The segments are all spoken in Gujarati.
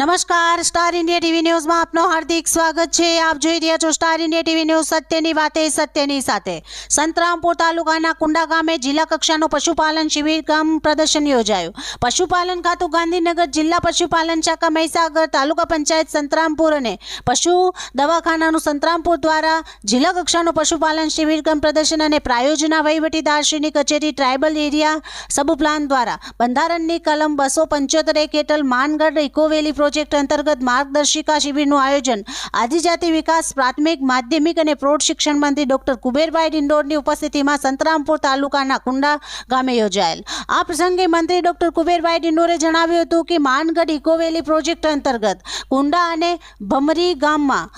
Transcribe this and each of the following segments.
નમસ્કાર, સ્ટાર ઇન્ડિયા ટીવી ન્યૂઝમાં આપનું હાર્દિક સ્વાગત છે. આપ જોઈ રહ્યા છો સ્ટાર ઇન્ડિયા ટીવી ન્યૂઝ સત્યની વાતે, સત્યની સાથે. સંતરામપુર તાલુકાના કુંડા ગામે જિલ્લા કક્ષાનું પશુપાલન શિબિર કામ પ્રદર્શન યોજાયું. પશુપાલન ખાતું ગાંધીનગર જિલ્લા પશુપાલન શાખા મહીસાગર તાલુકા પંચાયત સંતરામપુર અને પશુ દવાખાનાનું સંતરામપુર દ્વારા જિલ્લા કક્ષાનું પશુપાલન શિબિર કામ પ્રદર્શન અને પ્રાયોજના વહીવટીદારશ્રીની કચેરી ટ્રાયબલ એરિયા સબ પ્લાન દ્વારા બંધારણની કલમ બસો પંચોતેર એક હેઠળ માનગઢ ઇકોવેલી પ્રોજેક્ટ અંતર્ગત માર્ગદર્શિકા શિબિરનું આયોજન. આદિજાતિ વિકાસ, પ્રાથમિક, માધ્યમિક અને પ્રૌઢ શિક્ષણ મંત્રી ડોક્ટર કુબેરભાઈ ડિંડોરની ઉપસ્થિતિમાં સંતરામપુર તાલુકાના કુંડા ગામે યોજાયેલ. આ પ્રસંગે મંત્રી ડોક્ટર કુબેરભાઈ ડિંડોરે જણાવ્યું હતું કે માનગઢ ઇકોવેલી પ્રોજેક્ટ અંતર્ગત કુંડા અને ભમરી ગામમાં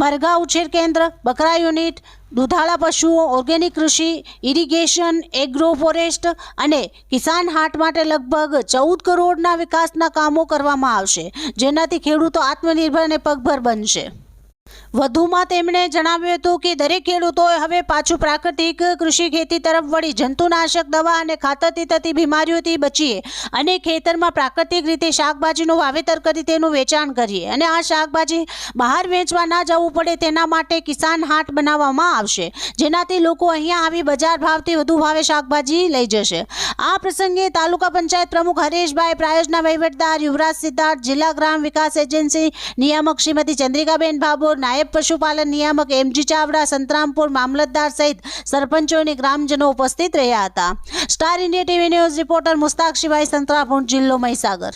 મરઘા ઉછેર કેન્દ્ર, બકરા યુનિટ દુધાળા પશુઓ ઓર્ગેનિક કૃષિ ઇરિગેશન એગ્રો ફોરેસ્ટ અને કિસાન હાટ માટે લગભગ ચૌદ કરોડના વિકાસના કામો કરવામાં આવશે, જેનાથી ખેડૂતો આત્મનિર્ભર અને પગભર બનશે. વધુમાં તેમણે જણાવ્યું હતું કે દરેક ખેડૂતોએ હવે પાછું પ્રાકૃતિક કૃષિ ખેતી તરફ વળી જંતુનાશક દવા અને ખાતરથી થતી બીમારીઓથી બચીએ અને ખેતરમાં પ્રાકૃતિક રીતે શાકભાજીનું વાવેતર કરી તેનું વેચાણ કરીએ અને આ શાકભાજી બહાર વેચવા ના જવું પડે તેના માટે કિસાન હાટ બનાવવામાં આવશે. જેનાથી લોકો અહીંયા આવી બજાર ભાવથી વધુ ભાવે શાકભાજી લઈ જશે. આ પ્રસંગે તાલુકા પંચાયત પ્રમુખ હરેશભાઈ પ્રાયોજના વહીવટદાર યુવરાજ સિદ્ધાર્થ, જિલ્લા ગ્રામ વિકાસ એજન્સી નિયામક શ્રીમતી ચંદ્રિકાબેન ભાભોર, નાયબ પશુપાલન નિયામક એમજી ચાવડા સંતરામપુર મામલતદાર સહિત સરપંચો અને ગ્રામજનો ઉપસ્થિત રહ્યા હતા. Star India TV news reporter Mustak Shivay Santrampur જિલ્લો મહીસાગર.